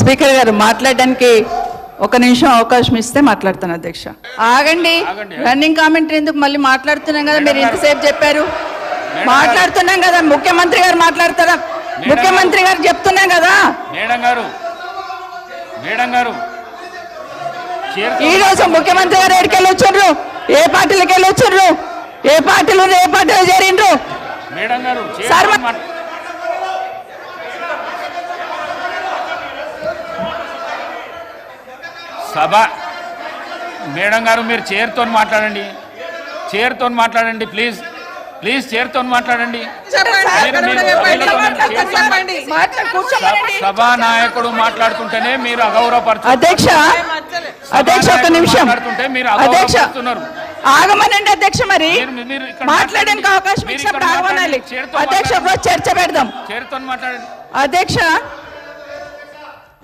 Speaker గారు మాట్లాడడానికి ఒక నిమిషం అవకాశం ఇస్తే మాట్లాడతాను అధ్యక్ష. ఆగండి. రన్నింగ్ కామెంటరీ ఎందుకు మళ్ళీ మాట్లాడుతున్నాం కదా? మీరు ఇంతసేపు చెప్పారు. మాట్లాడుతున్నాం కదా? ముఖ్యమంత్రి గారు మాట్లాడతారా? ముఖ్యమంత్రి గారు చెప్తున్నాం కదా? మేడం గారు మేడం గారు చేరుకో- ఈ రోజు ముఖ్యమంత్రి గారు ఎక్కడికి వెళ్ళి వచ్చిండ్రు? ఏ పార్టీలకు వెళ్ళి వచ్చిండ్రు? ఏ పార్టీలు ఏ పార్టీలో చేరిండ్రు మేడం గారు సభ. మేడం గారు మీరు చైర్తో మాట్లాడండి. చైర్తో మాట్లాడండి ప్లీజ్ ప్లీజ్ చైర్తో మాట్లాడండి. సభా నాయకుడు మాట్లాడుతుంటేనే మీరు అగౌరవపరచు అధ్యక్ష అధ్యక్ష ఒక నిమిషం. మాట్లాడుతుంటే మీరు అధ్యక్ష అగౌరవపరుస్తున్నారు. ఆగమనండి అధ్యక్ష మరి. మాట్లాడడానికి అవకాశం ఇచ్చినప్పుడు ఆగమనాలి. అధ్యక్ష చర్చ పెడదాం. అధ్యక్ష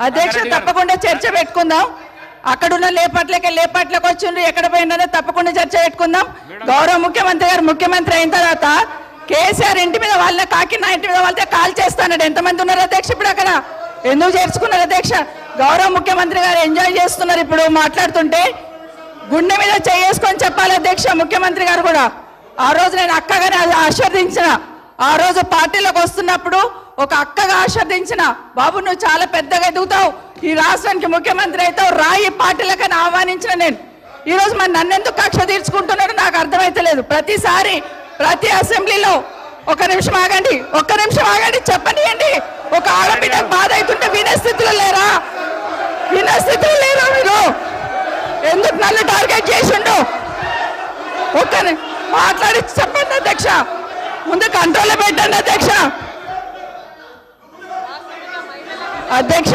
అధ్యక్ష. తప్పకుండా చర్చ పెట్టుకుందాం. అక్కడున్న లేపట్లకి లేపట్లకు వచ్చిండ్రు. ఎక్కడ పోయినారో తప్పకుండా చర్చ పెట్టుకుందాం. గౌరవ ముఖ్యమంత్రి గారు ముఖ్యమంత్రి అయిన తర్వాత కేసీఆర్ ఇంటి మీద వాళ్ళ కాకి నా ఇంటి మీద వాళ్ళతో కాల్ చేస్తాడు ఎంతమంది ఉన్నారు అధ్యక్ష ఇప్పుడు అక్కడ? ఎందుకు చేర్చుకున్నారు అధ్యక్ష? గౌరవ ముఖ్యమంత్రి గారు ఎంజాయ్ చేస్తున్నారు ఇప్పుడు మాట్లాడుతుంటే. గుండె మీద చేసుకొని చెప్పాలి అధ్యక్ష ముఖ్యమంత్రి గారు కూడా. ఆ రోజు నేను అక్కగానే ఆశీర్వదించిన. ఆ రోజు పార్టీలోకి వస్తున్నప్పుడు ఒక అక్కగా ఆశీర్వదించిన. బాబు నువ్వు చాలా పెద్దగా ఎదుగుతావు. ఈ రాష్ట్రానికి ముఖ్యమంత్రి అయితే రాయి పార్టీలకని ఆహ్వానించిన నేను. ఈ రోజు మరి నన్నెందుకు కక్ష తీర్చుకుంటున్నాడో నాకు అర్థమైతలేదు. ప్రతిసారి ప్రతి అసెంబ్లీలో ఒక నిమిషం ఆగండి ఒక్క నిమిషం ఆగండి చెప్పనియండి ఒక ఆడబిడ్డ బాధ అవుతుంటే వినే స్థితిలో లేరా? వినే స్థితిలో లేరా మీరు? ఎందుకు నన్ను టార్గెట్ చేసిండు? ఒక్క మాట్లాడి చెప్పండి అధ్యక్ష. ముందు కంట్రోల్ పెట్టండి అధ్యక్ష. అధ్యక్ష